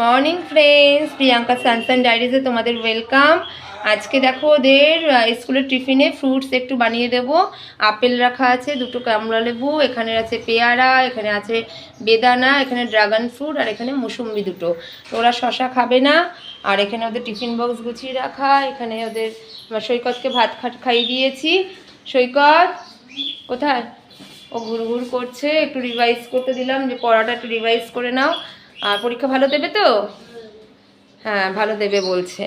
Morning friends Priyanka সানসান ডায়েরিজে তোমাদের ওয়েলকাম আজকে দেখো ওদের স্কুলের টিফিনে ফ্রুটস একটু বানিয়ে দেব। আপেল রাখা আছে, দুটো কামড়া লেবু, এখানে আছে পেয়ারা, এখানে আছে বেদানা, এখানে ড্রাগন ফ্রুট আর এখানে মুসুম্বি দুটো। ওরা শশা খাবে না, আর এখানে ওদের টিফিন বক্স গুছিয়ে রাখা, এখানে ওদের সৈকতকে ভাত খাট খাইয়ে দিয়েছি। সৈকত, কোথায়? ও ঘুর ঘুর করছে, একটু রিভাইজ করতে দিলাম যে পড়াটা একটু রিভাইজ করে নাও। আর পরীক্ষা ভালো দেবে তো? হ্যাঁ ভালো দেবে বলছে।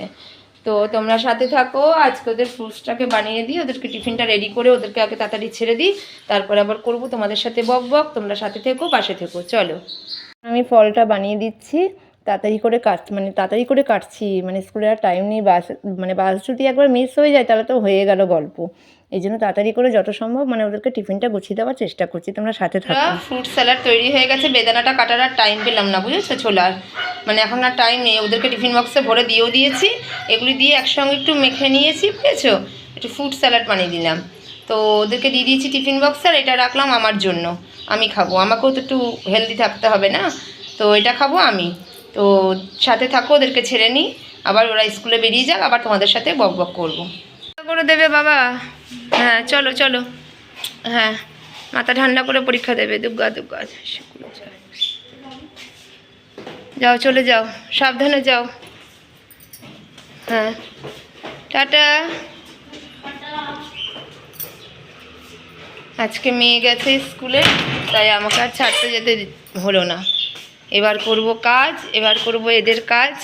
তো তোমরা সাথে থাকো, আজকে ওদের ফ্রুটসটাকে বানিয়ে দিই, ওদেরকে টিফিনটা রেডি করে ওদেরকে আগে তাড়াতাড়ি ছেড়ে দিই, তারপরে আবার করব তোমাদের সাথে বক বক, তোমরা সাথে থেকো, পাশে থেকো, চলো। আমি ফলটা বানিয়ে দিচ্ছি। তাড়াতাড়ি করে কাট মানে তাড়াতাড়ি করে কাটছি মানে স্কুলে আর টাইম নেই, বাস মানে বাস যদি একবার মিস হয়ে যায় তাহলে তো হয়ে গেল গল্প। এই জন্য তাড়াতাড়ি করে যত সম্ভব মানে ওদেরকে টিফিনটা গুছিয়ে দেওয়ার চেষ্টা করছি, তোমরা সাথে থাকো। ফ্রুট স্যালাড তৈরি হয়ে গেছে, বেদানাটা কাটার আর টাইম পেলাম না, বুঝেছ? ছোলার মানে এখন আর টাইম নেই, ওদেরকে টিফিন বক্সে ভরে দিয়েও দিয়েছি, এগুলি দিয়ে একসঙ্গে একটু মেখে নিয়েছি, বুঝেছ? একটু ফ্রুট স্যালাড বানিয়ে দিলাম। তো ওদেরকে দিয়ে দিয়েছি টিফিন বক্স আর এটা রাখলাম আমার জন্য। আমি খাব, আমাকেও তো একটু হেলদি থাকতে হবে না? তো এটা খাব আমি। তো সাথে থাকো, ওদেরকে ছেড়ে নিই আবার ওরা স্কুলে বেরিয়ে যাক, আবার তোমাদের সাথে বক বক করব। করে দেবে বাবা? হ্যাঁ চলো চলো। হ্যাঁ মাথা ঠান্ডা করে পরীক্ষা দেবে। সেগুলো যায়। যাও, চলে যাও। সাবধানে যাও। হ্যাঁ। টাটা। আজকে মেয়ে গেছে স্কুলে, তাই আমাকে আর ছাড়তে যেতে হলো না। এবার করব কাজ, এবার করব এদের কাজ।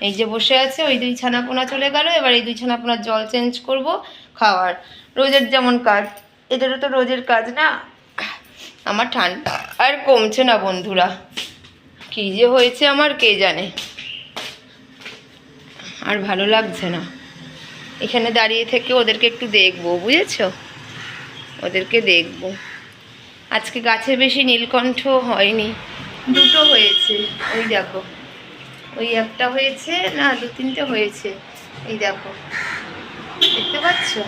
এই যে বসে আছে, ওই দুই ছানাপোনা চলে গেল, এবার এই দুই ছানা ছানাপোনার জল চেঞ্জ করব খাওয়ার। রোজের যেমন কাজ, এদেরও তো রোজের কাজ না? আমার ঠান্ডা, আর কমছে না বন্ধুরা। কী যে হয়েছে আমার কে জানে? আর ভালো লাগছে না। এখানে দাঁড়িয়ে থেকে ওদেরকে একটু দেখব, বুঝেছ? ওদেরকে দেখব। আজকে গাছে বেশি নীলকণ্ঠ হয়নি। দুটো হয়েছে। ওই দেখো। ওই একটা হয়েছে, না, দু তিনটে হয়েছে। এই দেখো। দেখতে পাচ্ছ?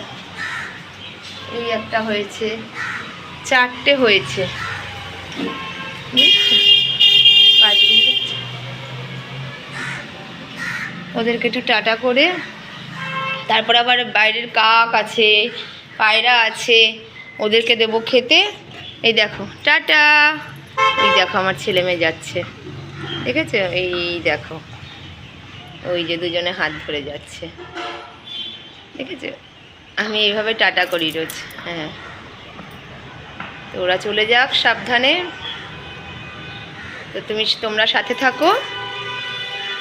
এই একটা হয়েছে, চারটে হয়েছে? ওদেরকে একটু টাটা করে। তারপর আবার বাইরের কাক আছে, পায়রা আছে, ওদেরকে দেবো খেতে। এই দেখো। টাটা! এই দেখো আমার ছেলে মেয়ে যাচ্ছে। ঠিক আছে এই দেখো। ওই যে দুজনে হাত ধরে যাচ্ছে। ঠিক আছে আমি এইভাবে টাটা করি রোজ। হ্যাঁ। তো ওরা চলে যাক সাবধানে। তো তুমি তোমরা সাথে থাকো।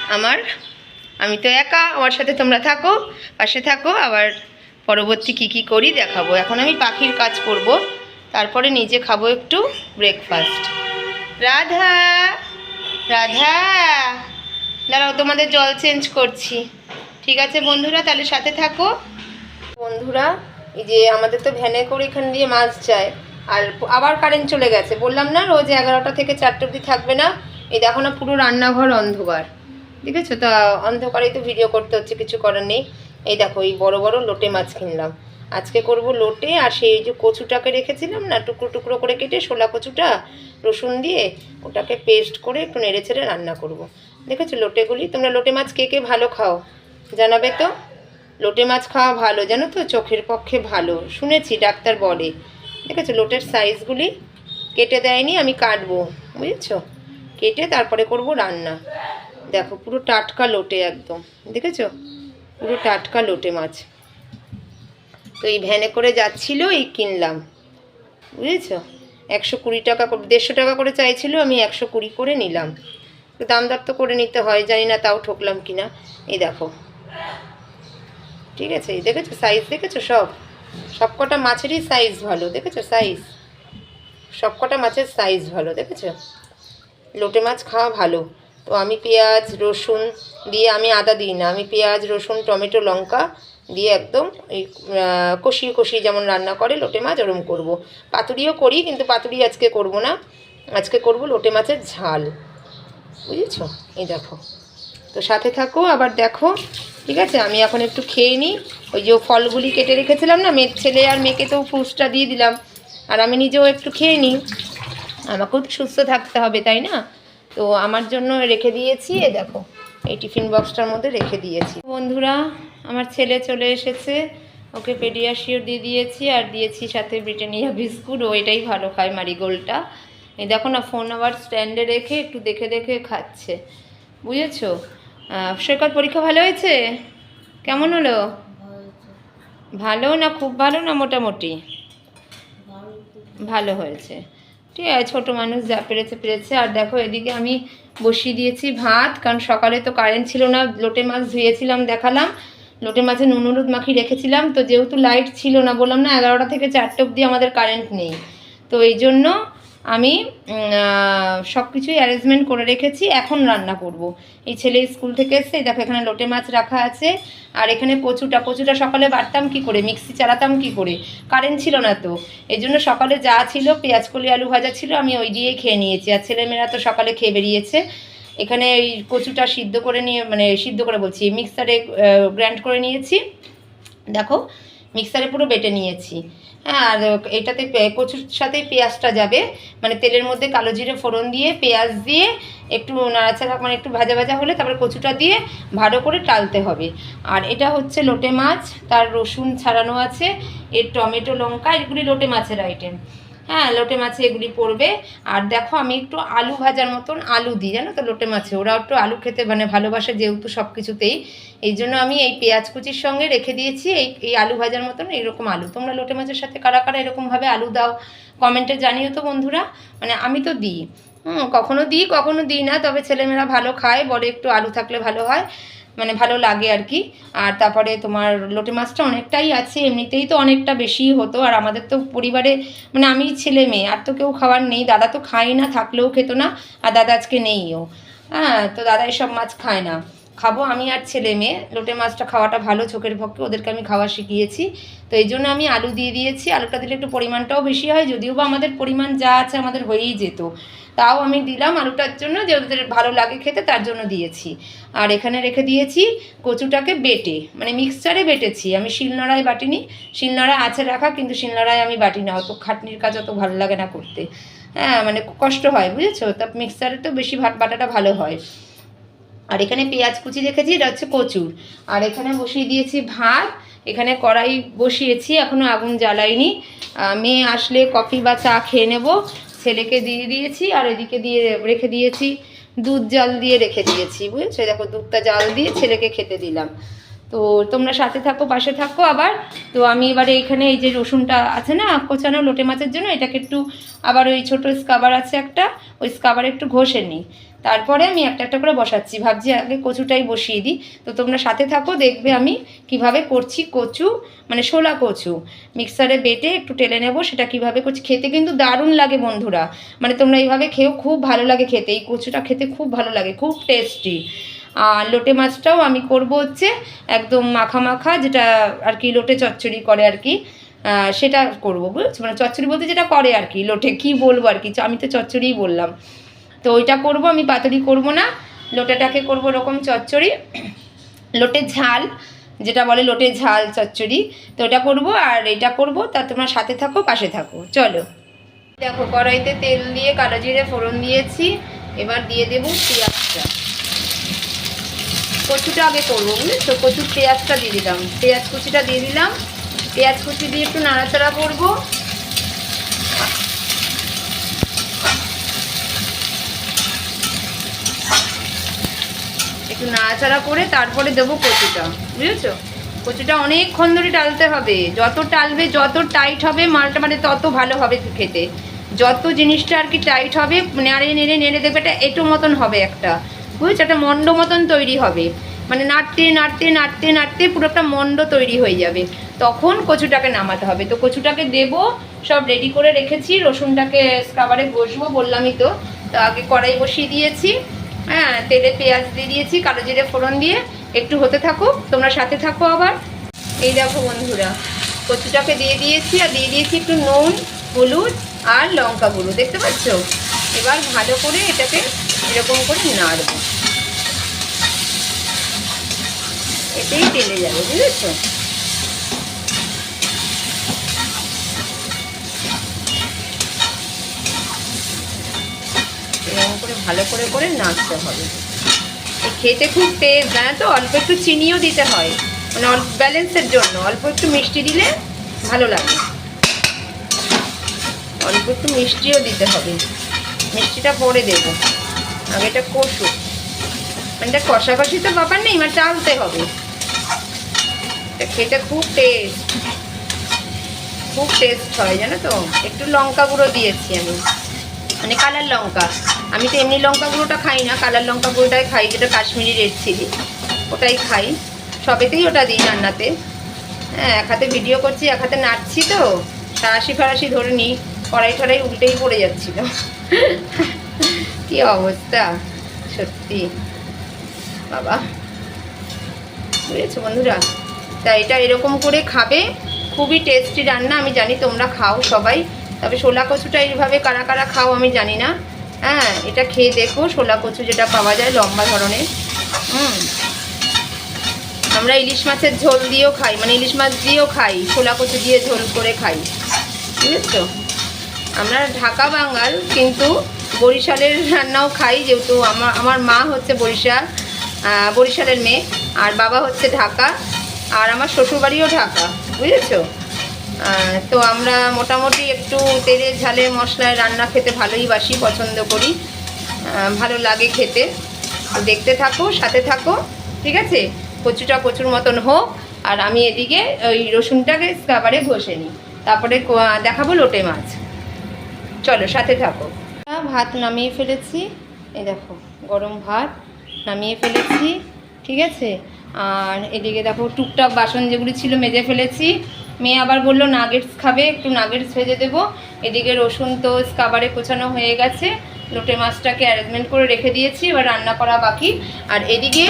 আমার, আমি তো একা, আমার সাথে তোমরা থাকো, পাশে থাকো। আবার পরবর্তী কি কি করি দেখাবো। এখন আমি পাখির কাজ করব। তারপরে নিজে খাব একটু ব্রেকফাস্ট রাধা রাধা। দাঁড়াও, তোমাদের জল চেঞ্জ করছি। ঠিক আছে বন্ধুরা, তাহলে সাথে থাকো। বন্ধুরা, এই যে আমাদের তো ভ্যানে করে এখান দিয়ে মাছ যায়। আর আবার কারেন্ট চলে গেছে। বললাম না, রোজ এগারোটা থেকে চারটে অবধি থাকবে না। এই দেখো না, পুরো রান্নাঘর অন্ধকার। দেখেছ তা অন্ধকারেই তো ভিডিও করতে হচ্ছে, কিছু করার নেই। এই দেখো, এই বড় বড় লোটে মাছ কিনলাম। আজকে করব লোটে আর সেই যে কচুটাকে রেখেছিলাম না, টুকরো টুকরো করে কেটে শোলা কচুটা, রসুন দিয়ে ওটাকে পেস্ট করে একটু নেড়ে ছেড়ে রান্না করব। দেখেছ লোটেগুলি? তোমরা লোটে মাছ কে কে ভালো খাও? জানাবে তো? লোটে মাছ খাওয়া ভালো, জানো তো? চোখের পক্ষে ভালো। শুনেছি, ডাক্তার বলে। দেখেছ লোটের সাইজগুলি কেটে দেয়নি, আমি কাটবো। বুঝেছ? কেটে তারপরে করব রান্না। দেখো, পুরো টাটকা লোটে একদম। দেখেছ? পুরো টাটকা লোটে মাছ। তো এই ভ্যানে করে যাচ্ছিল, এই কিনলাম। বুঝেছ? একশো কুড়ি টাকা দেড়শো টাকা করে চাইছিল, আমি একশো কুড়ি করে নিলাম। তো দাম দর তো করে নিতে হয়, জানি না তাও ঠকলাম কিনা। এই দেখো। ঠিক আছে, এই দেখেছ? সাইজ দেখেছ সব? সব কটা মাছেরই সাইজ ভালো, দেখেছ? সাইজ সব কটা মাছের সাইজ ভালো, দেখেছ? লোটে মাছ খাওয়া ভালো। তো আমি পেঁয়াজ, রসুন দিয়ে আমি আদা দিই না, আমি পেঁয়াজ, রসুন, টমেটো, লঙ্কা দিয়ে একদম এই কষিয়ে কষিয়ে যেমন রান্না করে লোটে মাছ ওরম করব। পাতুরিও করি, কিন্তু পাতুরি আজকে করব না। আজকে করব লোটে মাছের ঝাল। বুঝেছ? এই দেখো। তো সাথে থাকো, আবার দেখো। ঠিক আছে? আমি এখন একটু খেয়ে নিই। ওই যে ফলগুলি কেটে রেখেছিলাম না মেয়ের ছেলে আর মেয়েকে তো ফ্রুটসটা দিয়ে দিলাম। আর আমি নিজেও একটু খেয়ে নিই। আমাকেও তো সুস্থ থাকতে হবে, তাই না? তো আমার জন্য রেখে দিয়েছি, এ দেখো। এই টিফিন বক্সটার মধ্যে রেখে দিয়েছি। বন্ধুরা আমার ছেলে চলে এসেছে, ওকে পেডিয়াশিওর দিয়ে দিয়েছি আর দিয়েছি সাথে ব্রিটানিয়া বিস্কুট, ও এটাই ভালো খায় মারিগোলটা এই দেখো না ফোন আবার স্ট্যান্ডে রেখে একটু দেখে দেখে খাচ্ছে। বুঝেছ? সৈকত, পরীক্ষা ভালো হয়েছে? কেমন হলো? ভালো না, খুব ভালো না, মোটামুটি? ভালো হয়েছে। ঠিক আছে, ছোটো মানুষ যা পেরেছে পেরেছে। আর দেখো, এদিকে আমি বসিয়ে দিয়েছি ভাত, কারণ সকালে তো কারেন্ট ছিল না, লোটে মাছ ধুয়েছিলাম, দেখালাম। লোটে মাছে নুন হলুদ মাখিয়ে রেখেছিলাম, তো যেহেতু লাইট ছিল না, বললাম না, এগারোটা থেকে চারটে অবধি আমাদের কারেন্ট নেই। তো এই জন্য আমি সব কিছুই অ্যারেঞ্জমেন্ট করে রেখেছি, এখন রান্না করব। এই ছেলে স্কুল থেকে এই দেখো এখানে লোটে মাছ রাখা আছে, আর এখানে কচুটা কচুটা সকালে বাড়তাম কি করে মিক্সি চালাতাম কি করে? কারেন্ট ছিল না তো, এই জন্য সকালে যা ছিল, পেঁয়াজ কলি, আলু ভাজা ছিল, আমি ওই দিয়েই খেয়ে নিয়েছি, আর ছেলেমেয়েরা তো সকালে খেয়ে বেরিয়েছে। এখানে এই কচুটা সিদ্ধ করে নিয়ে মানে সিদ্ধ করে বলছি, মিক্সারে গ্র্যান্ড করে নিয়েছি। দেখো, মিক্সারে পুরো বেটে নিয়েছি। হ্যাঁ আর এটাতে কচুর সাথে পেঁয়াজটা যাবে। মানে তেলের মধ্যে কালো জিরে ফোড়ন দিয়ে, পেঁয়াজ দিয়ে একটু নাড়াচাড়া মানে একটু ভাজা ভাজা হলে তারপরে কচুটা দিয়ে ভালো করে টালতে হবে। আর এটা হচ্ছে লোটে মাছ, তার রসুন ছাড়ানো আছে, এর টমেটো লঙ্কা, এগুলি লোটে মাছের আইটেম হ্যাঁ লোটে মাছে এগুলি পড়বে। আর দেখো, আমি একটু আলু ভাজার মতন আলু দিই, জানো তো, লোটে মাছে। ওরা একটু আলু খেতে মানে ভালোবাসে যেহেতু সব কিছুতেই এই জন্য আমি এই পেঁয়াজ কুচির সঙ্গে রেখে দিয়েছি, এই এই আলু ভাজার মতন এইরকম আলু। তোমরা লোটে মাছের সাথে কারা কারা এরকমভাবে আলু দাও, কমেন্টে জানিও তো বন্ধুরা। মানে আমি তো দিই। হুম, কখনো দিই কখনো দিই না, তবে ছেলেমেয়েরা ভালো খায় বলে একটু আলু থাকলে ভালো হয়। মানে ভালো লাগে আর কি। আর তারপরে তোমার লোটে মাছটা অনেকটাই আছে, এমনিতেই তো অনেকটা বেশি হতো। আর আমাদের তো পরিবারে মানে আমি ছেলে মেয়ে, আর তো কেউ খাওয়ার নেই। দাদা তো খায় না, থাকলেও খেত না, আর দাদা আজকে নেইও। হ্যাঁ তো দাদা এসব মাছ খায় না। খাব আমি আর ছেলে মেয়ে। লোটে মাছটা খাওয়াটা ভালো চোখের পক্ষে। ওদেরকে আমি খাওয়া শিখিয়েছি। তো এই জন্য আমি আলু দিয়ে দিয়েছি। আলুটা দিলে একটু পরিমাণটাও বেশি হয়, যদিও বা আমাদের পরিমাণ যা আছে আমাদের হয়েই যেত। তাও আমি দিলাম আলুটার জন্য, যে ওদের ভালো লাগে খেতে তার জন্য দিয়েছি। আর এখানে রেখে দিয়েছি কচুটাকে বেটে মানে মিক্সচারে বেটেছি। আমি শিলনোড়ায় বাটিনি। শিলনোড়া আছে রাখা, কিন্তু শিলনোড়ায় আমি বাটি না অত খাটনির কাজ অত ভালো লাগে না করতে। হ্যাঁ মানে কষ্ট হয়, বুঝেছ? তা মিক্সচারে তো বেশি ভাত বাটাটা ভালো হয়। আর এখানে পেঁয়াজ কুচি রেখেছি, এটা হচ্ছে কচুর। আর এখানে বসিয়ে দিয়েছি ভাত, এখানে কড়াই বসিয়েছি এখনও আগুন জ্বালাইনি। মেয়ে আসলে কফি বা চা খেয়ে নেব। ছেলেকে দিয়ে দিয়েছি, আর এদিকে দিয়ে রেখে দিয়েছি, দুধ জল দিয়ে রেখে দিয়েছি, বুঝেছ? দেখো, দুধটা জল দিয়ে ছেলেকে খেতে দিলাম। তো তোমরা সাথে থাকো, পাশে থাকো আবার। তো আমি এবারে এইখানে এই যে রসুনটা আছে না, কোচানো লোটে মাছের জন্য, এটাকে একটু আবার ওই ছোটো স্কাবার আছে একটা, ওই স্কাবারে একটু ঘষে নিই। তারপরে আমি একটা একটা করে বসাচ্ছি। ভাবছি আগে কচুটাই বসিয়ে দিই। তো তোমরা সাথে থাকো, দেখবে আমি কীভাবে করছি কচু মানে শোলা কচু। মিক্সারে বেটে একটু টেলে নেব, সেটা কীভাবে করছি। খেতে কিন্তু দারুণ লাগে বন্ধুরা। মানে তোমরা এইভাবে খেয়েও খুব ভালো লাগে খেতে। এই কচুটা খেতে খুব ভালো লাগে, খুব টেস্টি। আর লোটে মাছটাও আমি করব হচ্ছে একদম মাখা মাখা, যেটা আর কি লোটে চচ্চড়ি করে আর কি। সেটা করব, বুঝছ? মানে চচ্চড়ি বলতে যেটা করে আর কি, লোটে কি বলব আর কি? আমি তো চচ্চড়িই বললাম। তো ওইটা করব, আমি পাতুরি করব না। লোটেটাকে করব এরকম চচ্চড়ি। লোটে ঝাল, যেটা বলে লোটে ঝাল চচ্চড়ি। তো ওটা করব আর এটা করব, তা তোমার সাথে থাকো, পাশে থাকো। চলো। দেখো কড়াইতে তেল দিয়ে কালো জিরে ফোড়ন দিয়েছি। এবার দিয়ে দেবো পেঁয়াজটা। কচুটা আগে করব, বুঝেছ? কচুর পেঁয়াজটা দিয়ে দিলাম। পেঁয়াজ কুচিটা দিয়ে দিলাম। পেঁয়াজ কুচি দিয়ে একটু নাড়াচাড়া করব। একটু নাড়াচাড়া করে তারপরে দেবো কচুটা, বুঝেছ? কচুটা অনেকক্ষণ ধরে টালতে হবে। যত টালবে, যত টাইট হবে, মালটা মানে তত ভালো হবে খেতে। যত জিনিসটা আর কি টাইট হবে, নেড়ে নেড়ে নেড়ে দেবে এটা এটো মতন হবে একটা। বুঝেছ একটা মন্ড মতন তৈরি হবে। মানে নাড়তে নাড়তে নাড়তে নাড়তে পুরো একটা মন্ড তৈরি হয়ে যাবে। তখন কচুটাকে নামাতে হবে। তো কচুটাকে দেবো, সব রেডি করে রেখেছি। রসুনটাকে স্কাবারে বসবো, বললামই তো। তো আগে কড়াই বসিয়ে দিয়েছি। হ্যাঁ তেলে পেঁয়াজ দিয়ে দিয়েছি, কালো জিরে ফোড়ন দিয়ে। একটু হতে থাকুক, তোমরা সাথে থাকো আবার। এই দেখো বন্ধুরা, কচুটাকে দিয়ে দিয়েছি আর দিয়ে দিয়েছি একটু নুন, হলুদ আর লঙ্কা গুঁড়ো। দেখতে পাচ্ছ? এবার ভালো করে এটাকে এরকম করে নাড়বো। এতেই তেলে যাবে, বুঝেছ? এরকম করে ভালো করে করে নাড়তে হবে। খেতে খুব টেস্ট জানো তো? অল্প একটু চিনিও দিতে হয়। মানে অল্প ব্যালেন্সের জন্য। অল্প একটু মিষ্টি দিলে ভালো লাগে। অল্প একটু মিষ্টিও দিতে হবে। মিষ্টিটা পরে দেবো। আগে এটা কষুক। মানে এটা কষাকষি তো ব্যাপার নেই মানে চালতে হবে। খেতে খুব টেস্ট খুব টেস্ট হয়, জানো তো? একটু লঙ্কা গুঁড়ো দিয়েছি আমি। মানে কালার লঙ্কা। আমি তো এমনি লঙ্কা গুঁড়োটা খাই না, কালার লঙ্কা গুঁড়োটাই খাই, যেটা কাশ্মীরি রেড চিলি ওটাই খাই। সবেতেই ওটা দিই রান্নাতে। হ্যাঁ এক হাতে ভিডিও করছি, এক হাতে নাচছি তো। সারাশি ফারাশি ধরে নিই। কড়াই টড়াই উল্টেই পড়ে যাচ্ছিল। কি অবস্থা? সত্যি। বাবা। বুঝেছ বন্ধুরা? তা এটা এরকম করে খাবে? খুবই টেস্টি রান্না, আমি জানি তোমরা খাও সবাই। তবে শোলা কচুটা এইভাবে কারা কারা খাও আমি জানি না। হ্যাঁ এটা খেয়ে দেখো, শোলা কচু যেটা পাওয়া যায় লম্বা ধরনের। হুম। আমরা ইলিশ মাছের ঝোল দিয়েও খাই মানে ইলিশ মাছ দিয়েও খাই, শোলা কচু দিয়ে ঝোল করে খাই। বুঝেছ? আমরা ঢাকা বাঙাল, কিন্তু বরিশালের রান্নাও খাই, যেহেতু আমার আমার মা হচ্ছে বরিশাল বরিশালের মেয়ে, আর বাবা হচ্ছে ঢাকা, আর আমার শ্বশুরবাড়িও ঢাকা, বুঝেছ? তো আমরা মোটামুটি একটু তেলে ঝালে মশলায় রান্না খেতে ভালোই বাসি, পছন্দ করি ভালো লাগে খেতে। দেখতে থাকো, সাথে থাকো, ঠিক আছে? কচুটা কচুর মতন হোক, আর আমি এদিকে ওই রসুনটাকে স্কাবারে ঘষে নিই। তারপরে দেখাবো লোটে মাছ। চলো, সাথে থাকো। ভাত নামিয়ে ফেলেছি। এই দেখো, গরম ভাত নামিয়ে ফেলেছি, ঠিক আছে? আর এদিকে দেখো, টুকটাক বাসন যেগুলি ছিল মেজে ফেলেছি। মেয়ে আবার বলল, নাগেটস খাবে, একটু নাগেটস ভেজে দেবো। এদিকে রসুন তো স্কাবারে কোচানো হয়ে গেছে। লোটে মাছটাকে অ্যারেঞ্জমেন্ট করে রেখে দিয়েছি, এবার রান্না করা বাকি। আর এদিকে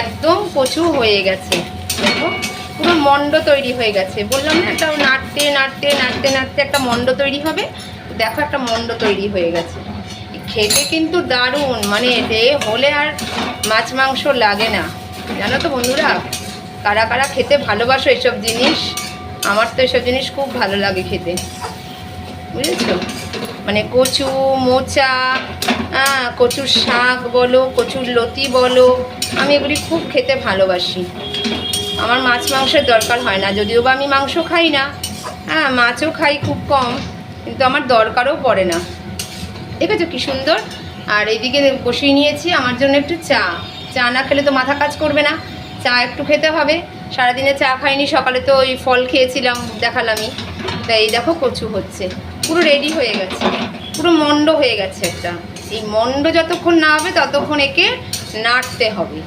একদম কচু হয়ে গেছে। দেখো, পুরো মণ্ড তৈরি হয়ে গেছে। বললাম না, একটা নাড়তে নাড়তে নাড়তে নাড়তে একটা মণ্ড তৈরি হবে। দেখো একটা মণ্ড তৈরি হয়ে গেছে। খেতে কিন্তু দারুণ মানে এতে হলে আর মাছ মাংস লাগে না। জানো তো বন্ধুরা, কারা কারা খেতে ভালোবাসো এসব জিনিস? আমার তো এসব জিনিস খুব ভালো লাগে খেতে। বুঝেছ? মানে কচু, মোচা হ্যাঁ কচুর শাক বলো, কচুর লতি বলো, আমি এগুলি খুব খেতে ভালোবাসি। আমার মাছ মাংসের দরকার হয় না, যদিও বা আমি মাংস খাই না। হ্যাঁ মাছও খাই খুব কম। কিন্তু আমার দরকারও পড়ে না। দেখেছ কি সুন্দর? আর এইদিকে বসিয়ে নিয়েছি, আমার জন্য একটু চা। চা না খেলে তো মাথা কাজ করবে না। চা একটু খেতে হবে। সারাদিনে চা খাইনি, সকালে তো ওই ফল খেয়েছিলাম, দেখালামই। তাই এই দেখো কচু হচ্ছে। পুরো রেডি হয়ে গেছে। পুরো মন্ড হয়ে গেছে একটা। এই মন্ড যতক্ষণ না হবে, ততক্ষণ একে নাড়তে হবে।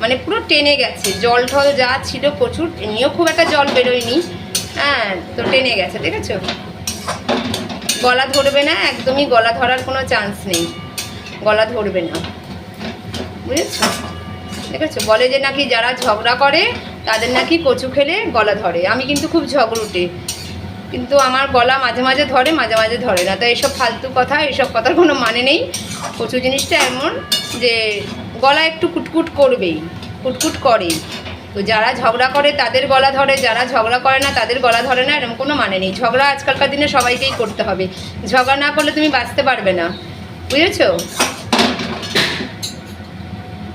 মানে পুরো টেনে গেছে। জল টল যা ছিল প্রচুর এমনিও খুব একটা জল বেরোয়নি। হ্যাঁ তো টেনে গেছে, দেখেছ? গলা ধরবে না, একদমই গলা ধরার কোনো চান্স নেই। গলা ধরবে না। বুঝেছ? দেখেছ? বলে যে নাকি যারা ঝগড়া করে, তাদের নাকি কচু খেলে গলা ধরে। আমি কিন্তু খুব ঝগড়ুটে। কিন্তু আমার গলা মাঝে মাঝে ধরে, মাঝে মাঝে ধরে না। তো এসব ফালতু কথা, এসব কথার কোনো মানে নেই। কচু জিনিসটা এমন যে গলা একটু কুটকুট করবেই, কুটকুট করেই। তো যারা ঝগড়া করে, তাদের গলা ধরে। যারা ঝগড়া করে না, তাদের গলা ধরে না, এরকম কোনো মানে নেই। ঝগড়া আজকালকার দিনে সবাইকেই করতে হবে। ঝগড়া না করলে তুমি বাঁচতে পারবে না। বুঝেছ?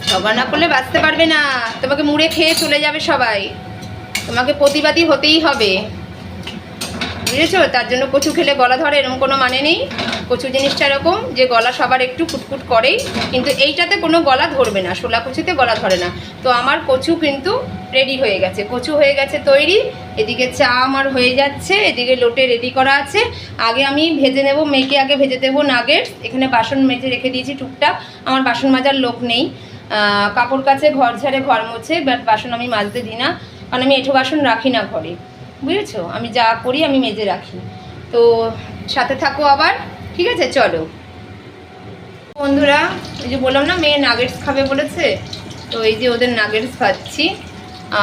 ঝগড়া না করলে বাঁচতে পারবে না। তোমাকে মুড়ে খেয়ে চলে যাবে সবাই। তোমাকে প্রতিবাদী হতেই হবে। বুঝেছ? তার জন্য কচু খেলে গলা ধরে এরকম কোনো মানে নেই। কচু জিনিসটা এরকম যে গলা সবার একটু কুটকুট করেই, কিন্তু এইটাতে কোনো গলা ধরবে না, শোলা কচুতে গলা ধরে না। তো আমার কচু কিন্তু রেডি হয়ে গেছে। কচু হয়ে গেছে তৈরি, এদিকে চা আমার হয়ে যাচ্ছে, এদিকে লোটে রেডি করা আছে। আগে আমি ভেজে নেব, মেয়েকে আগে ভেজে দেবো নাগেটস এখানে বাসন মেজে রেখে দিয়েছি টুকটাক, আমার বাসন মাজার লোক নেই। কাপড় কাছে ঘর ঝাড়ে ঘর মোছে, বাট বাসন আমি মাজতে দিই না, কারণ আমি এঁঠো বাসন রাখি না ঘরে। বুঝেছ? আমি যা করি, আমি মেজে রাখি। তো সাথে থাকো আবার, ঠিক আছে? চলো। বন্ধুরা, এই যে বললাম না, মেয়ে নাগেটস খাবে বলেছে। তো এই যে ওদের নাগেটস খাচ্ছি।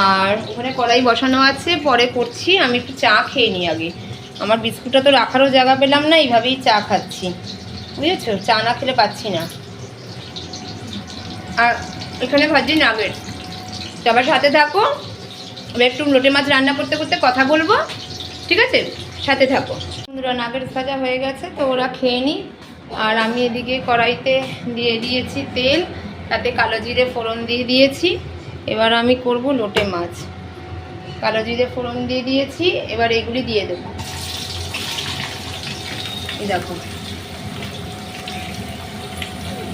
আর ওখানে কড়াই বসানো আছে, পরে করছি। আমি একটু চা খেয়ে নিই আগে। আমার বিস্কুটটা তো রাখারও জায়গা পেলাম না, এইভাবেই চা খাচ্ছি। বুঝেছ? চা না খেলে পাচ্ছি না। আর এখানে ভাজি নাগেট সবার সাথে থাকো। একটু লোটে মাছ রান্না করতে করতে কথা বলব, ঠিক আছে? সাথে থাকো। বন্ধুরা, নাগের ভাজা হয়ে গেছে, তো ওরা খেয়ে নি আর আমি এদিকে কড়াইতে দিয়ে দিয়েছি তেল, তাতে কালো জিরে ফোড়ন দিয়ে দিয়েছি। এবার আমি করব লোটে মাছ। কালো জিরে ফোড়ন দিয়ে দিয়েছি, এবার এগুলি দিয়ে দেবো। দেখো।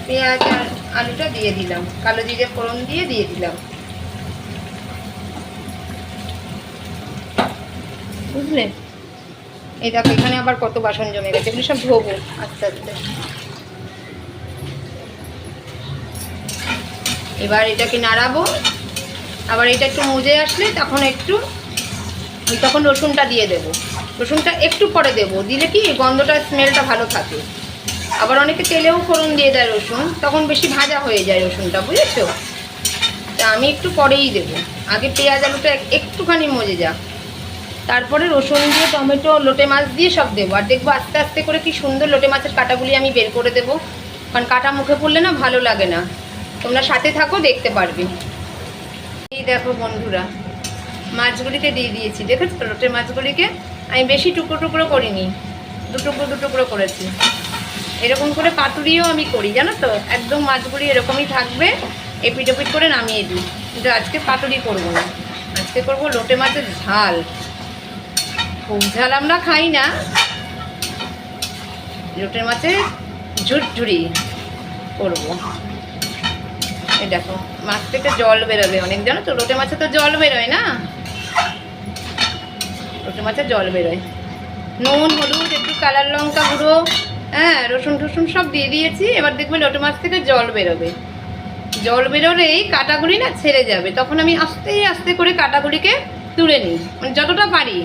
পেঁয়াজ আর আলুটা দিয়ে দিলাম। কালো জিরে ফোড়ন দিয়ে দিয়ে দিলাম। বুঝলে? এই দেখো, এখানে আবার কত বাসন জমে গেছে, এগুলো সব ধোবো। আস্তে আস্তে। এবার এটাকে নাড়াবো। আবার এটা একটু মজে আসলে তখন একটু তখন রসুনটা দিয়ে দেবো। রসুনটা একটু পরে দেবো, দিলে কি গন্ধটা স্মেলটা ভালো থাকে। আবার অনেকে তেলেও ফোড়ন দিয়ে দেয় রসুন, তখন বেশি ভাজা হয়ে যায় রসুনটা, বুঝেছ? তা আমি একটু পরেই দেবো। আগে পেঁয়াজ আলুটা একটুখানি মজে যাক। তারপরে রসুন দিয়ে টমেটো, লোটে মাছ দিয়ে সব দেবো। আর দেখব আস্তে আস্তে করে কি সুন্দর লোটে মাছের কাটাগুলি আমি বের করে দেবো। কারণ কাটা মুখে পড়লে না ভালো লাগে না। তোমরা সাথে থাকো, দেখতে পারবে। এই দেখো বন্ধুরা, মাছগুলিকে দিয়ে দিয়েছি। দেখেছ লোটে মাছগুলিকে? আমি বেশি টুকরো টুকরো করিনি। দু টুকরো দু টুকরো করেছি। এরকম করে পাতুরিও আমি করি, জানো তো? একদম মাছগুলি এরকমই থাকবে। এপিট ওপিট করে নামিয়ে দিই। কিন্তু আজকে পাতুরি করব না। আজকে করব লোটে মাছের ঝাল। ঝাল আমরা খাই না। লোটের মাছের ঝুরঝুরি করব। এই দেখো, মাছ থেকে জল বেরোবে অনেক, জানো তো? লোটে মাছে তো জল বেরোয় না? লোটে মাছে জল বেরোয়। নুন, হলুদ, একটু কালার লঙ্কা গুঁড়ো হ্যাঁ রসুন টসুন সব দিয়ে দিয়েছি। এবার দেখবে লোটে মাছ থেকে জল বেরোবে। জল বেরোলেই কাটাগুলি না ছেড়ে যাবে। তখন আমি আস্তে আস্তে করে কাটাগুলিকে তুলে নিই। মানে যতটা পারি।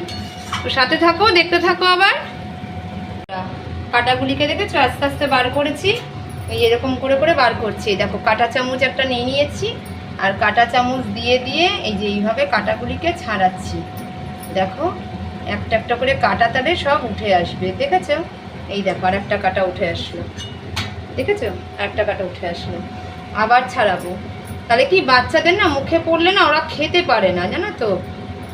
তো সাথে থাকো, দেখতে থাকো আবার। কাটাগুলিকে দেখেছ? আস্তে আস্তে বার করেছি। এই এরকম করে করে বার করছি। দেখো, কাঁটা চামচ একটা নিয়ে নিয়েছি। আর কাঁটা চামচ দিয়ে দিয়ে এই যে এইভাবে কাটাগুলিকে ছাড়াচ্ছি। দেখো, একটা একটা করে কাটা তাদের সব উঠে আসবে, দেখেছ? এই দেখো, আর একটা কাটা উঠে আসলো। দেখেছ? একটা কাটা উঠে আসলো। আবার ছাড়াবো। তাহলে কি বাচ্চাদের না মুখে পড়লে না ওরা খেতে পারে না, জানো তো?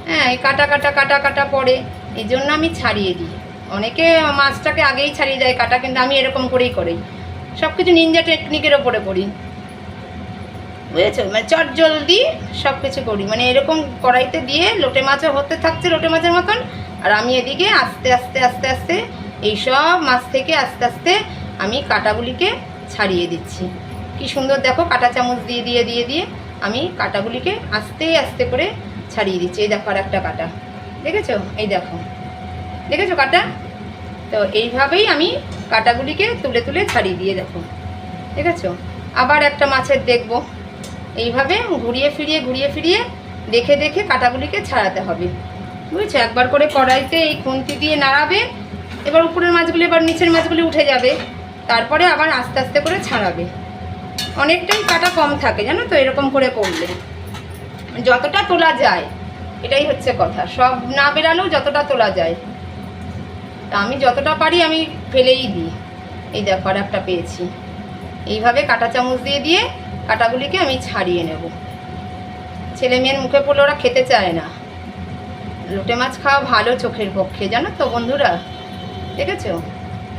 হ্যাঁ এই কাটা কাটা কাটা কাটা পড়ে। এই জন্য আমি ছাড়িয়ে দিই। অনেকে মাছটাকে আগেই ছাড়িয়ে দেয়, কাটা কিন্তু আমি এরকম করেই করি। সব কিছু নিনজা টেকনিকের ওপরে করি। বুঝেছ? মানে চট জলদি সব কিছু করি। মানে এরকম কড়াইতে দিয়ে লোটে মাছও হতে থাকছে লোটে মাছের মতন, আর আমি এদিকে আস্তে আস্তে আস্তে আস্তে এই সব মাছ থেকে আস্তে আস্তে আমি কাটাগুলিকে ছাড়িয়ে দিচ্ছি। কি সুন্দর দেখো, কাটা চামচ দিয়ে দিয়ে দিয়ে দিয়ে আমি কাটাগুলিকে আস্তে আস্তে করে ছাড়িয়ে দিচ্ছি। এই দেখো আর একটা কাটা। দেখেছ? এই দেখো। দেখেছ কাটা? তো এইভাবেই আমি কাটাগুলিকে তুলে তুলে ছাড়িয়ে দিয়ে দেখো। দেখেছ? আবার একটা মাছের দেখব। এইভাবে ঘুরিয়ে ফিরিয়ে ঘুরিয়ে ফিরিয়ে দেখে দেখে কাটাগুলিকে ছাড়াতে হবে। বুঝেছ? একবার করে কড়াইতে এই খুন্তি দিয়ে নাড়াবে। এবার উপরের মাছগুলি, এবার নিচের মাছগুলি উঠে যাবে। তারপরে আবার আস্তে আস্তে করে ছাড়াবে। অনেকটাই কাটা কম থাকে, জানো তো? এরকম করে করলে। যতটা তোলা যায়, এটাই হচ্ছে কথা। সব না বেরালেও যতটা তোলা যায়। তা আমি যতটা পারি আমি ফেলেই দিই। এই দেখো আর একটা পেয়েছি। এইভাবে কাটা চামচ দিয়ে দিয়ে কাটাগুলিকে আমি ছাড়িয়ে নেব। ছেলে মেয়ের মুখে পড়লে ওরা খেতে চায় না। লোটে মাছ খাওয়া ভালো চোখের পক্ষে, জানো তো বন্ধুরা? দেখেছ?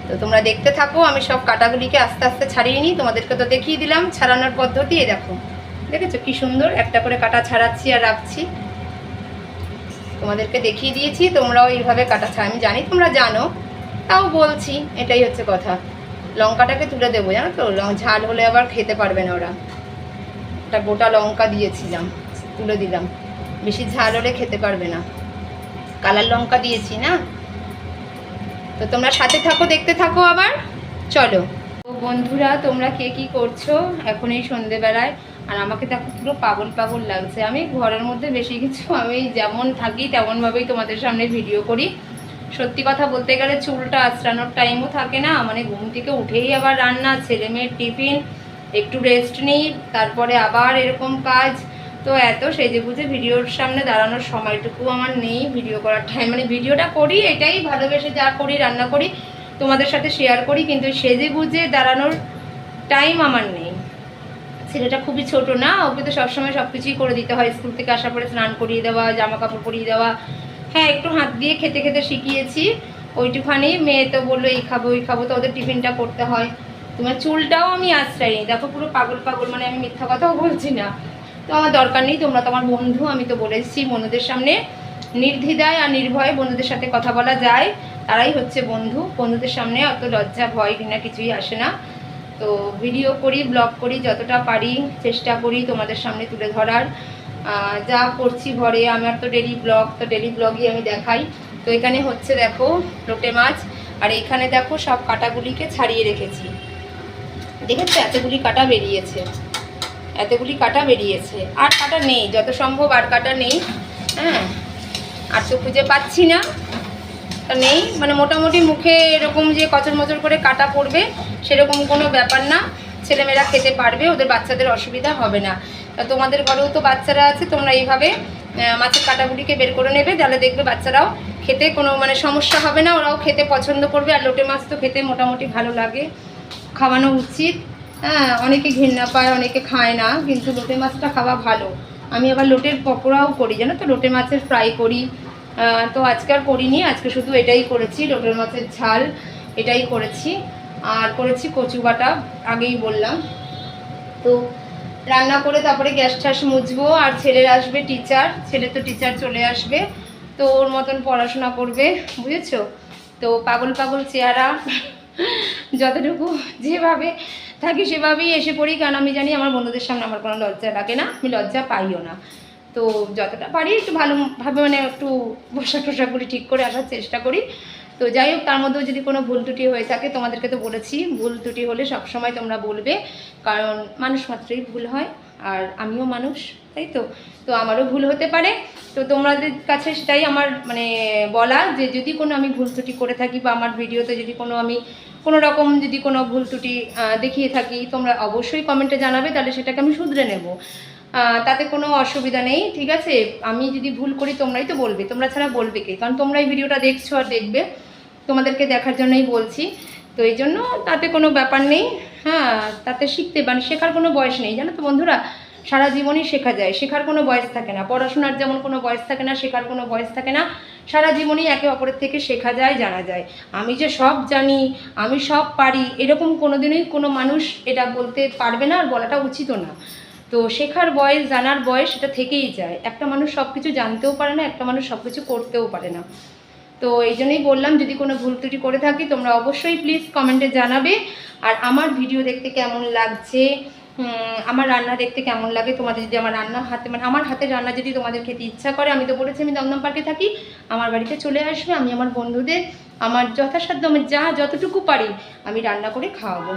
তো তোমরা দেখতে থাকো, আমি সব কাটাগুলিকে আস্তে আস্তে ছাড়িয়ে নিই। তোমাদেরকে তো দেখিয়ে দিলাম, ছাড়ানোর পদ্ধতি দেখো। দেখেছ? কি সুন্দর একটা করে কাটা ছাড়াচ্ছি আর রাখছি। তোমাদেরকে দেখিয়ে দিয়েছি, তোমরাও এইভাবে কাটা ছাড়া। আমি জানি তোমরা জানো, তাও বলছি, এটাই হচ্ছে কথা। লঙ্কাটাকে তুলে দেবো, জানো তো? ঝাল হলে আবার খেতে পারবে না ওরা। একটা গোটা লঙ্কা দিয়েছিলাম, তুলে দিলাম। বেশি ঝাল হলে খেতে পারবে না। কালার লঙ্কা দিয়েছি, না? তো তোমরা সাথে থাকো, দেখতে থাকো আবার। চলো। বন্ধুরা, তোমরা কে কি করছ? এখন এই সন্ধেবেলায় আর আমাকে দেখো পুরো পাগল পাগল লাগছে। আমি ঘরের মধ্যে বেশি কিছু আমি যেমন থাকি তেমনভাবেই তোমাদের সামনে ভিডিও করি। সত্যি কথা বলতে গেলে চুলটা আঁচড়ানোর টাইমও থাকে না। মানে ঘুম থেকে উঠেই আবার রান্না, ছেলে মেয়ের টিফিন, একটু রেস্ট নিই, তারপরে আবার এরকম কাজ। তো এত সেজে বুঝে ভিডিওর সামনে দাঁড়ানোর সময়টুকু আমার নেই ভিডিও করার টাইম মানে ভিডিওটা করি, এটাই ভালোবেসে যা করি, রান্না করি, তোমাদের সাথে শেয়ার করি, কিন্তু সেজে বুঝে দাঁড়ানোর টাইম আমার নেই। ছেলেটা খুবই ছোট না, ওকে তো সবসময় সব কিছুই করে দিতে হয়। স্কুল থেকে আসার পরে স্নান করিয়ে দেওয়া জামা কাপড় পরিয়ে দেওয়া। হ্যাঁ একটু হাত দিয়ে খেতে খেতে শিখিয়েছি। ওইটুখানি মেয়ে তো বলল, এই খাব, ওই খাব। তো ওদের টিফিনটা করতে হয়। তোমার চুলটাও আমি আশ্রয়নি দেখো, পুরো পাগল পাগল মানে আমি মিথ্যা কথাও বলছি না। তো আমার দরকার নেই, তোমরা তোমার বন্ধু, আমি তো বলে এসেছি, বন্ধুদের সামনে নির্দ্বিধায় আর নির্ভয়ে বন্ধুদের সাথে কথা বলা যায়। তারাই হচ্ছে বন্ধু। বন্ধুদের সামনে অত লজ্জা, ভয় কিনা কিছুই আসে না। তো ভিডিও করি ব্লগ করি, যতটা পারি, চেষ্টা করি তোমাদের সামনে তুলে ধরার। যা করছি ঘরে, আমার তো ডেলি ব্লগ তো ডেলি ব্লগই আমি দেখাই। তো এখানে হচ্ছে দেখো লোটে মাছ, আর এখানে দেখো সব কাটাগুলিকে ছাড়িয়ে রেখেছি। দেখেছ? এতগুলি কাটা বেরিয়েছে। এতগুলি কাটা বেরিয়েছে। আর কাটা নেই, যত সম্ভব আর কাটা নেই। হ্যাঁ? আর তো খুঁজে পাচ্ছি না। নেই। মানে মোটামুটি মুখে এরকম যে কচর মচর করে কাটা পড়বে, সেরকম কোনো ব্যাপার না। ছেলেমেয়েরা খেতে পারবে, ওদের বাচ্চাদের অসুবিধা হবে না। তোমাদের ঘরেও তো বাচ্চারা আছে, তোমরা এইভাবে মাছের কাটাগুলিকে বের করে নেবে, তাহলে দেখবে বাচ্চারাও খেতে কোনো মানে সমস্যা হবে না, ওরাও খেতে পছন্দ করবে। আর লোটে মাছ তো খেতে মোটামুটি ভালো লাগে। খাওয়ানো উচিত। হ্যাঁ অনেকে ঘৃণা পায়, অনেকে খায় না, কিন্তু লোটে মাছটা খাওয়া ভালো। আমি আবার লোটের পকোড়াও করি, জানো তো? লোটে মাছের ফ্রাই করি। তো আজকে আর করিনি, আজকে শুধু এটাই করেছি লোটের মাছের ঝাল, এটাই করেছি। আর করেছি কচু বাটা, আগেই বললাম। তো রান্না করে তারপরে গ্যাস ট্যাস মুছবো, আর ছেলের আসবে টিচার ছেলে তো টিচার চলে আসবে, তো ওর মতন পড়াশোনা করবে, বুঝেছ? তো পাগল পাগল চেহারা, যতটুকু যেভাবে থাকি সেভাবেই এসে পড়ি, কারণ আমি জানি আমার বন্ধুদের সামনে আমার কোনো লজ্জা লাগে না, আমি লজ্জা পাইও না। তো যতটা পারি একটু ভালোভাবে মানে একটু পোশাক টোশাকগুলি ঠিক করে আসার চেষ্টা করি। তো যাই হোক, তার মধ্যেও যদি কোনো ভুল ত্রুটি হয়ে থাকে, তোমাদেরকে তো বলেছি, ভুল ত্রুটি হলে সবসময় তোমরা বলবে, কারণ মানুষ মাত্রই ভুল হয়, আর আমিও মানুষ, তাই তো? তো আমারও ভুল হতে পারে। তো তোমাদের কাছে সেটাই আমার মানে বলা যে যদি কোনো আমি ভুল ত্রুটি করে থাকি বা আমার ভিডিওতে যদি কোনো আমি কোনো রকম যদি কোনো ভুল ত্রুটি দেখিয়ে থাকি, তোমরা অবশ্যই কমেন্টে জানাবে, তাহলে সেটাকে আমি শুধরে নেব। তাতে কোনো অসুবিধা নেই, ঠিক আছে? আমি যদি ভুল করি তোমরাই তো বলবে, তোমরা ছাড়া বলবে কে? কারণ তোমরা এই ভিডিওটা দেখছ আর দেখবে, তোমাদেরকে দেখার জন্যই বলছি। তো এই জন্য তাতে কোনো ব্যাপার নেই হ্যাঁ তাতে শিখতে মানে শেখার কোনো বয়স নেই, জানো তো বন্ধুরা? সারা জীবনই শেখা যায়, শেখার কোনো বয়স থাকে না। পড়াশোনার যেমন কোনো বয়স থাকে না, শেখার কোনো বয়স থাকে না, সারা জীবনই একে অপরের থেকে শেখা যায়, জানা যায়। আমি যে সব জানি, আমি সব পারি, এরকম কোনো দিনই কোনো মানুষ এটা বলতে পারবে না আর বলাটা উচিতও না। তো শেখার বয়স, জানার বয়স সেটা থেকেই যায়। একটা মানুষ সব কিছু জানতেও পারে না, একটা মানুষ সব কিছু করতেও পারে না। তো এই জন্যই বললাম, যদি কোনো ভুল ত্রুটি করে থাকি, তোমরা অবশ্যই প্লিজ কমেন্টে জানাবে। আর আমার ভিডিও দেখতে কেমন লাগছে? আমার রান্না দেখতে কেমন লাগে? তোমাদের যদি আমার রান্না হাতে মানে আমার হাতের রান্না যদি তোমাদের খেতে ইচ্ছা করে, আমি তো বলেছি আমি দমদম পার্কে থাকি, আমার বাড়িতে চলে আসবে, আমি আমার বন্ধুদের, আমার যথাসাধ্য, আমি যা যতটুকু পারি, আমি রান্না করে খাওয়াবো।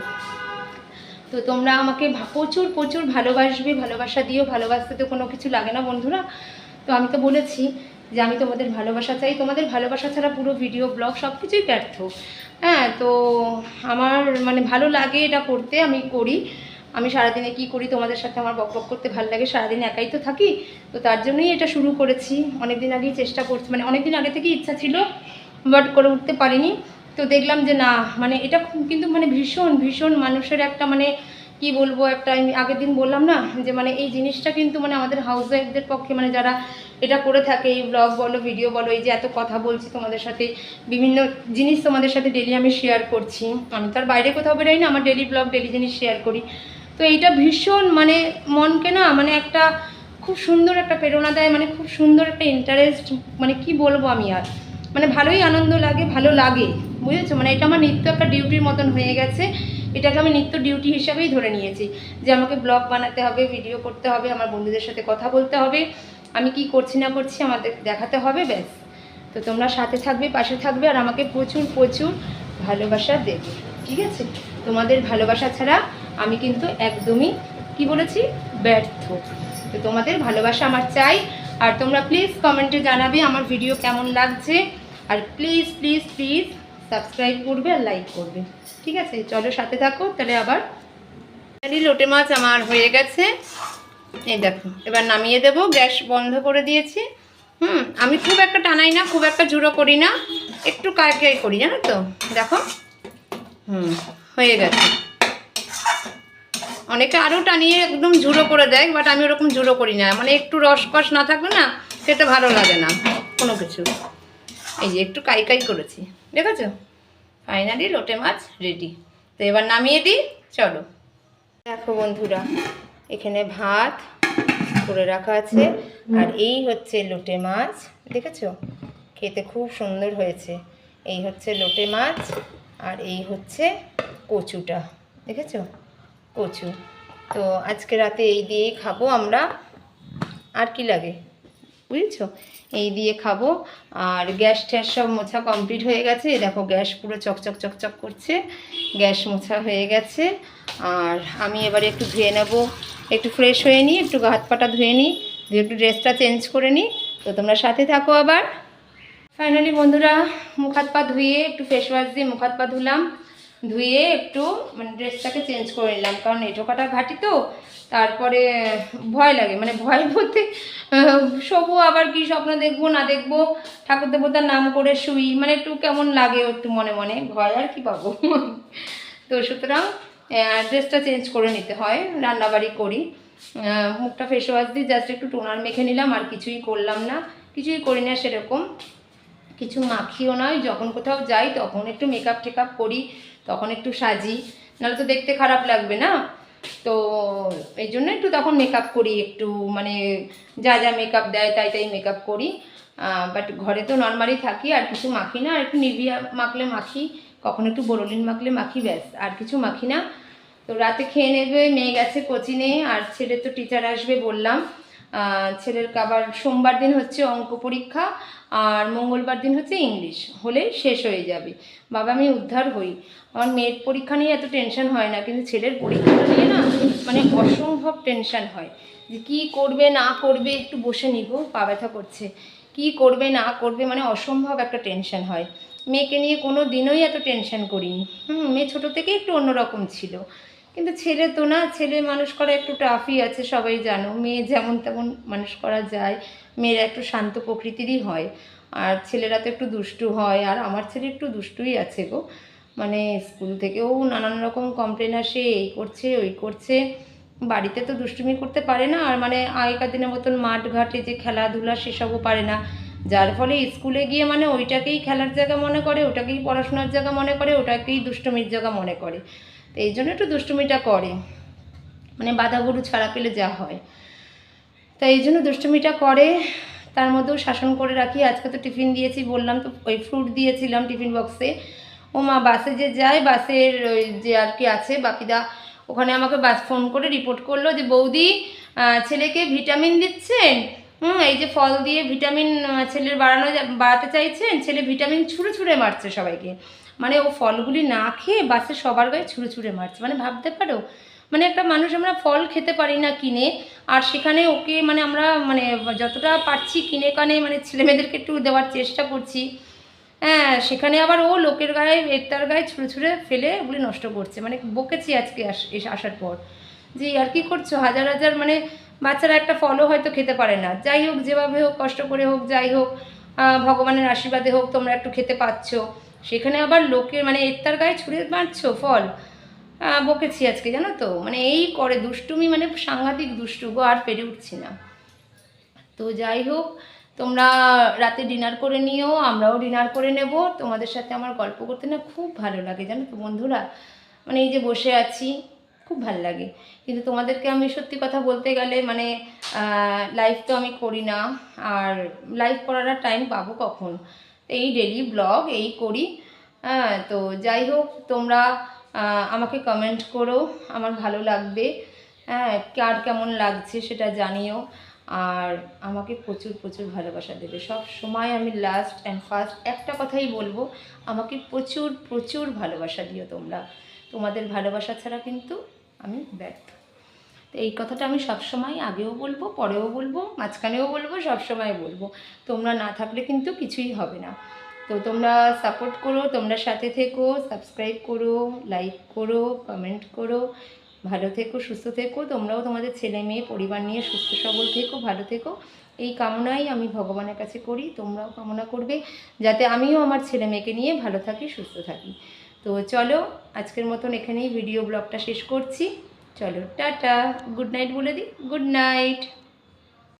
তো তোমরা আমাকে প্রচুর প্রচুর ভালোবাসবে, ভালোবাসা দিও, ভালোবাসতে তো কোনো কিছু লাগে না বন্ধুরা। তো আমি তো বলেছি যে আমি তোমাদের ভালোবাসা চাই। তোমাদের ভালোবাসা ছাড়া পুরো ভিডিও ব্লগ সব কিছুই ব্যর্থ। হ্যাঁ তো আমার মানে ভালো লাগে এটা করতে, আমি করি। আমি সারাদিনে কি করি, তোমাদের সাথে আমার বক বক করতে ভালো লাগে, সারাদিন একাই তো থাকি। তো তার জন্যই এটা শুরু করেছি। অনেক দিন আগেই চেষ্টা করছি মানে অনেক দিন আগে থেকেই ইচ্ছা ছিল বাট করে উঠতে পারিনি। তো দেখলাম যে না মানে এটা কিন্তু মানে ভীষণ ভীষণ মানুষের একটা মানে কি বলব, একটা আমি আগের দিন বললাম না, যে মানে এই জিনিসটা কিন্তু মানে আমাদের হাউস ওয়াইফদের পক্ষে মানে যারা এটা করে থাকে, এই ব্লগ বলো ভিডিও বলো, এই যে এত কথা বলছি তোমাদের সাথে, বিভিন্ন জিনিস তোমাদের সাথে ডেলি আমি শেয়ার করছি। আমি তো আর বাইরে কোথাও বেরোই না, আমার ডেলি ব্লগ ডেলি জিনিস শেয়ার করি। তো এইটা ভীষণ মানে মনকে না মানে একটা খুব সুন্দর একটা প্রেরণা দেয় মানে খুব সুন্দর একটা ইন্টারেস্ট মানে কি বলব আমি আর? মানে ভালোই আনন্দ লাগে, ভালো লাগে। বুঝেছ? মানে এটা আমার নিত্য একটা ডিউটির মতন হয়ে গেছে। এটাকে আমি নিত্য ডিউটি হিসাবেই ধরে নিয়েছি। যে আমাকে ব্লগ বানাতে হবে ভিডিও করতে হবে, আমার বন্ধুদের সাথে কথা বলতে হবে। আমি কি করছি না করছি আমাদের দেখাতে হবে, ব্যাস। তো তোমরা সাথে থাকবে, পাশে থাকবে, আর আমাকে প্রচুর প্রচুর ভালোবাসা দেবে। ঠিক আছে? তোমাদের ভালোবাসা ছাড়া আমি কিন্তু একদমই, কি বলেছি? ব্যর্থ। তো তোমাদের ভালোবাসা আমার চাই। আর তোমরা প্লিজ কমেন্টে জানাবে আমার ভিডিও কেমন লাগছে। আর প্লিজ প্লিজ প্লিজ সাবস্ক্রাইব করবে আর লাইক করবে। ঠিক আছে? চলো সাথে থাকো, তাহলে আবার লোটে মাছ আমার হয়ে গেছে। এই দেখো, এবার নামিয়ে দেবো, গ্যাস বন্ধ করে দিয়েছি। হুম, আমি খুব একটা টানাই না, খুব একটা জুড়ো করি না। একটু কায় করি, জানো তো? দেখো। হুম, হয়ে গেছে। অনেকে আরও টানিয়ে একদম জুড়ো করে দেয়, বাট আমি ওরকম জুড়ো করি না। মানে একটু রস রসকস না থাকলে না, খেতে ভালো লাগে না, কোনো কিছু। এই যে একটু কাই কাই করেছি, দেখেছ? ফাইনালি লোটে মাছ রেডি তো এবার নামিয়ে দিই, চলো। দেখো বন্ধুরা, এখানে ভাত করে রাখা আছে, আর এই হচ্ছে লোটে মাছ, দেখেছ? খেতে খুব সুন্দর হয়েছে। এই হচ্ছে লোটে মাছ, আর এই হচ্ছে কচুটা, দেখেছ? কচু। তো আজকে রাতে এই দিয়েই খাব আমরা। আর কি লাগে? বুঝেছ? এই দিয়ে খাব। আর গ্যাস ট্যাস সব মোছা কমপ্লিট হয়ে গেছে। দেখো, গ্যাস পুরো চকচক চকচক করছে। গ্যাস মোছা হয়ে গেছে। আর আমি এবারে একটু ধুয়ে নেব। একটু ফ্রেশ হয়ে নিই, একটু হাত পাটা ধুয়ে নিই। ধুয়ে একটু ড্রেসটা চেঞ্জ করে নিই। তো তোমরা সাথে থাকো আবার। ফাইনালি বন্ধুরা, মুখ হাত পা ধুয়ে একটু ফেস ওয়াশ দিয়ে মুখ হাত পা ধুলাম। ধুয়ে একটু মানে ড্রেসটাকে চেঞ্জ করে নিলাম। কারণ এঁটো কাটা ঘাটি তো, তারপরে ভয় লাগে। মানে ভয় বলতে শোবো আবার কি স্বপ্ন দেখব, না দেখব? ঠাকুর দেবতার নাম করে শুই। মানে একটু কেমন লাগে একটু মনে মনে। ভয় আর কি পাবো? তো সুতরাং ড্রেসটা চেঞ্জ করে নিতে হয়। রান্নাবাড়ি করি। মুখটা ফেস ওয়াশ দিয়ে জাস্ট একটু টোনার মেখে নিলাম। আর কিছুই করলাম না। কিছুই করি না সেরকম। কিছু মাখিও নয় যখন কোথাও যাই তখন একটু মেকআপ টেকআপ করি, তখন একটু সাজি, নাহলে তো দেখতে খারাপ লাগবে না। তো এই জন্য একটু তখন মেকআপ করি, একটু মানে যা যা মেকআপ দেয় তাই তাই মেকআপ করি। বাট ঘরে তো নর্মালি থাকি, আর কিছু মাখি না, আর একটু নিভিয়া মাখলে মাখি, কখন একটু বোরোলিন মাখলে মাখি ব্যাস, আর কিছু মাখি না। তো রাতে খেয়ে নেবে, মেয়ে গেছে কোচিনে, আর ছেলে তো টিচার আসবে বললাম। ছেলের আবার সোমবার দিন হচ্ছে অঙ্ক পরীক্ষা আর মঙ্গলবার দিন হচ্ছে ইংলিশ। হলে শেষ হয়ে যাবে। বাবা, আমি উদ্ধার হই। আমার মেয়ের পরীক্ষা নিয়ে এত টেনশন হয় না, কিন্তু ছেলের পরীক্ষাটা নিয়ে না মানে অসম্ভব টেনশন হয়। যে কী করবে, না করবে, একটু বসে নিব, পা ব্যথা করছে। কী করবে, না করবে মানে অসম্ভব একটা টেনশন হয়। মেয়েকে নিয়ে কোনো দিনই এত টেনশন করিনি। হুম, মেয়ে ছোটো থেকে একটু অন্যরকম ছিল। কিন্তু ছেলে তো না, ছেলে মানুষ করা একটু টাফই আছে, সবাই জানো। মেয়ে যেমন তেমন মানুষ করা যায়, মেয়েরা একটু শান্ত প্রকৃতিরই হয়। আর ছেলেরা তো একটু দুষ্টু হয়, আর আমার ছেলে একটু দুষ্টুই আছে গো। মানে স্কুল থেকেও নানান রকম কমপ্লেন আসে, এই করছে, ওই করছে। বাড়িতে তো দুষ্টুমি করতে পারে না, আর মানে আগেকার দিনের মতন মাঠ ঘাটে যে খেলাধুলা সেসবও পারে না। যার ফলে স্কুলে গিয়ে মানে ওইটাকেই খেলার জায়গা মনে করে, ওটাকেই পড়াশোনার জায়গা মনে করে, ওটাকেই দুষ্টুমির জায়গা মনে করে। তো এই জন্য একটু দুষ্টুমিটা করে। মানে বাধা গরু ছাড়া পেলে যা হয়। তো এই জন্য দুষ্টুমিটা করে, তার মধ্যেও শাসন করে রাখি। আজকে তো টিফিন দিয়েছি, বললাম তো ওই ফ্রুট দিয়েছিলাম টিফিন বক্সে ও মা, বাসে যে যায়, বাসের ওই যে আর কি আছে বাপিদা ওখানে আমাকে বাস ফোন করে রিপোর্ট করল যে, বৌদি ছেলেকে ভিটামিন দিচ্ছেন? হুম, এই যে ফল দিয়ে ভিটামিন ছেলের বাড়ানো বাড়াতে চাইছেন, ছেলে ভিটামিন ছুঁড়ে ছুঁড়ে মারছে সবাইকে। মানে ও ফলগুলি না খেয়ে বাসে সবার গায়ে ছুঁড়ে ছুঁড়ে মারছে। মানে ভাবতে পারো? মানে একটা মানুষ আমরা ফল খেতে পারি না কিনে, আর সেখানে ওকে মানে আমরা মানে যতটা পারছি কিনে কানে মানে ছেলেমেয়েদেরকে একটু দেওয়ার চেষ্টা করছি। হ্যাঁ সেখানে আবার ও লোকের গায়ে একটার গায়ে ছুঁড়ে ছুঁড়ে ফেলে ওগুলি নষ্ট করছে। মানে বকেছি আজকে আস- আসার পর। যে আর কি করছ? হাজার হাজার মানে বাচ্চারা একটা ফলও হয়তো খেতে পারে না। যাই হোক, যেভাবে হোক, কষ্ট করে হোক, যাই হোক ভগবানের আশীর্বাদে হোক তোমরা একটু খেতে পাচ্ছ। সেখানে আবার লোকের মানে একটার গায়ে ছুঁড়ে মারছো ফল? বকেছি আজকে, জানো তো? মানে এই করে দুষ্টুমি মানে সাংঘাতিক দুষ্টু আর পেরে উঠছি না। তো যাই হোক, তোমরা রাতে ডিনার করে নিও, আমরাও ডিনার করে নেব। তোমাদের সাথে আমার গল্প করতে না খুব ভালো লাগে, জানো তো বন্ধুরা? মানে এই যে বসে আছি, খুব ভালো লাগে। কিন্তু তোমাদেরকে আমি সত্যি কথা বলতে গেলে মানে লাইভ তো আমি করি না। আর লাইভ করার টাইম পাবো কখন? এই ডেলি ব্লগ এই করি। হ্যাঁ তো যাই হোক, তোমরা আমাকে কমেন্ট করো, আমার ভালো লাগবে। হ্যাঁ কার কেমন লাগছে সেটা জানিও। আর আমাকে প্রচুর প্রচুর ভালোবাসা দেবে। সব সময় আমি লাস্ট অ্যান্ড ফার্স্ট একটা কথাই বলব, আমাকে প্রচুর প্রচুর ভালোবাসা দিও তোমরা। তোমাদের ভালোবাসা ছাড়া কিন্তু আমি ব্যর্থ। তো এই কথাটা আমি সবসময় আগেও বলব, পরেও বলব, মাঝখানেও বলব, সবসময় বলব। তোমরা না থাকলে কিন্তু কিছুই হবে না। তো তোমরা সাপোর্ট করো, তোমরা সাথে থেকো সাবস্ক্রাইব করো লাইক করো কমেন্ট করো, ভালো থেকো, সুস্থ থেকো, তোমরাও তোমাদের ছেলে মেয়ে, পরিবার নিয়ে সুস্থ সবল থেকো, ভালো থেকো। এই কামনাই আমি ভগবানের কাছে করি, তোমরাও কামনা করবে, যাতে আমিও আমার ছেলে মেয়েকে নিয়ে ভালো থাকি, সুস্থ থাকি। তো চলো, আজকের মতন এখানেই ভিডিও ব্লগটা শেষ করছি। চলো টাটা গুড নাইট বলে দিই গুড নাইট